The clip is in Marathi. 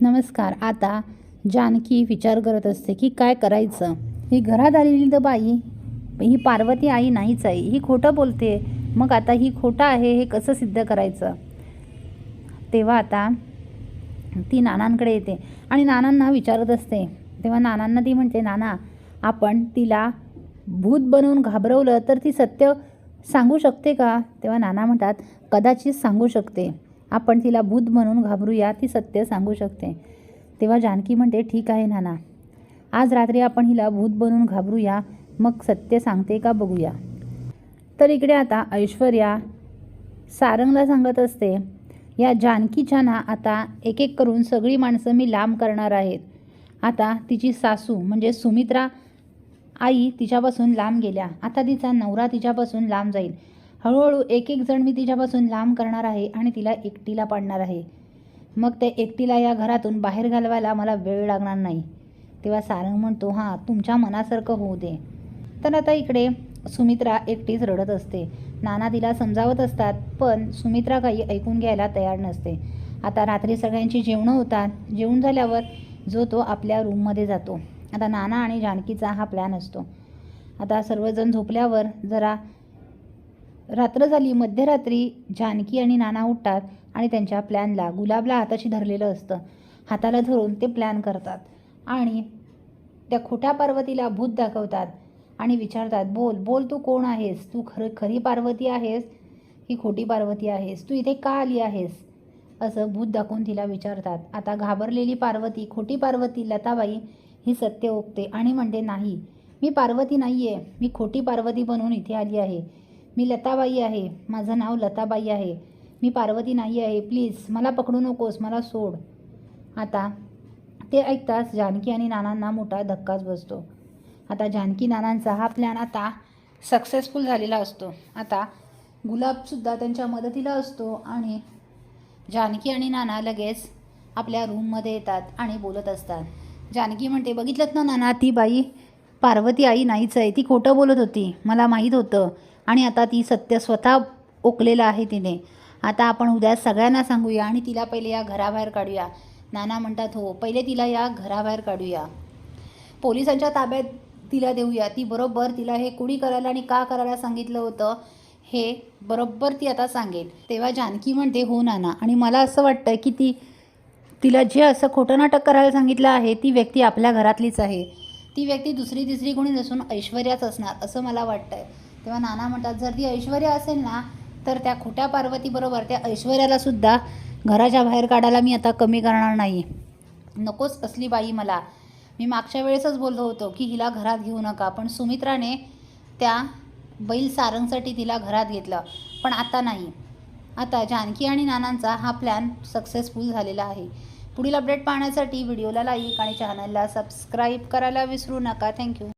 नमस्कार. आता जानकी विचार करत असते की काय करायचं? ही घरात आलेली तर बाई ही पार्वती आई नाहीच आहे. ही खोटं बोलते. मग आता ही खोटं आहे हे कसं सिद्ध करायचं? तेव्हा आता ती नानांकडे येते आणि नानांना विचारत असते. तेव्हा नानांना ती म्हणते नाना आपण तिला भूत बनवून घाबरवलं तर ती सत्य सांगू शकते का? तेव्हा नाना म्हणतात कदाचित सांगू शकते. आपण तिला भूत म्हणून घाबरूया ती सत्य सांगू शकते. तेव्हा जानकी म्हणते ठीक आहे नाना. आज रात्री आपण हिला भूत बनून घाबरूया मग सत्य सांगते का बघूया. तर इकडे आता ऐश्वर्या सारंगला सांगत असते या जानकीच्या ना आता एक एक करून सगळी माणसं मी लांब करणार आहेत. आता तिची सासू म्हणजे सुमित्रा आई तिच्यापासून लांब गेल्या. आता तिचा नवरा तिच्यापासून लांब जाईल. हळूहळू एक एक जण मी तिच्यापासून लांब करणार आहे आणि तिला एकटीला पाडणार आहे. मग ते एकटीला या घरातून बाहेर घालवायला मला वेळ लागणार नाही. तेव्हा सारंग म्हणतो हां तुमच्या मनासारखं होऊ दे. तर आता इकडे सुमित्रा एकटीच रडत असते. नाना तिला समजावत असतात पण सुमित्रा काही ऐकून घ्यायला तयार नसते. आता रात्री सगळ्यांची जेवणं होतात. जेवण झाल्यावर जो तो आपल्या रूममध्ये जातो. आता नाना आणि जानकीचा हा प्लॅन असतो. आता सर्वजण झोपल्यावर जरा रात्र झाली मध्यरात्री जानकी आणि नाना उठतात आणि त्यांच्या प्लॅनला गुलाबला हाताशी धरलेलं असतं. हाताला धरून ते प्लॅन करतात आणि त्या खोट्या पार्वतीला भूत दाखवतात आणि विचारतात बोल बोल तू कोण आहेस? तू खरं खरी पार्वती आहेस की खोटी पार्वती आहेस? तू इथे का आली आहेस? असं भूत दाखवून तिला विचारतात. आता घाबरलेली पार्वती खोटी पार्वती लताबाई ही सत्य ओकते आणि म्हणते नाही मी पार्वती नाही आहे मी खोटी पार्वती बनवून इथे आली आहे. मी लताबाई आहे. माझं नाव लताबाई आहे. मी पार्वती नाही आहे. प्लीज मला पकडू नकोस. मला सोड. आता ते ऐकताच जानकी आणि नानांना मोठा धक्काच बसतो. आता जानकी नानांचा हा प्लॅन आता सक्सेसफुल झालेला असतो. आता गुलाबसुद्धा त्यांच्या मदतीला असतो आणि जानकी आणि नाना लगेच आपल्या रूममध्ये येतात आणि बोलत असतात. जानकी म्हणते बघितलं ना नाना ती बाई पार्वती आई नाहीच आहे. ती खोटं बोलत होती. मला माहीत होतं. आणि आता ती सत्य स्वतः ओकलेलं आहे तिने. आता आपण उद्या सगळ्यांना सांगूया आणि तिला पहिले या घराबाहेर काढूया. नाना म्हणतात हो पहिले तिला या घराबाहेर काढूया. पोलिसांच्या ताब्यात तिला देऊया. ती बरोबर तिला हे कुणी करायला आणि का करायला सांगितलं होतं हे बरोबर ती आता सांगेल. तेव्हा जानकी म्हणते हो नाना. आणि मला असं वाटतं की ती तिला जे असं खोटं नाटक करायला सांगितलं आहे ती व्यक्ती आपल्या घरातलीच आहे. ती व्यक्ती दुसरी तिसरी कोणी नसून ऐश्वर्याच असणार असं मला वाटतं आहे तेव्हा नाना म्हणतात जर ती ऐश्वर्या असेल ना तर त्या खोट्या पार्वतीबरोबर त्या ऐश्वर्याला सुद्धा घराच्या बाहेर काढायला मी आता कमी करणार नाही नकोच असली बाई मला. मी मागच्या वेळेसच बोललो होतो की हिला घरात घेऊ नका पण सुमित्राने त्या बैल सारंगसाठी तिला घरात घेतलं पण आता नाही. आता जानकी आणि नानांचा हा प्लॅन सक्सेसफुल झालेला आहे. पुढील अपडेट पाहण्यासाठी व्हिडिओला लाईक आणि चॅनलला सबस्क्राईब करायला विसरू नका. थँक्यू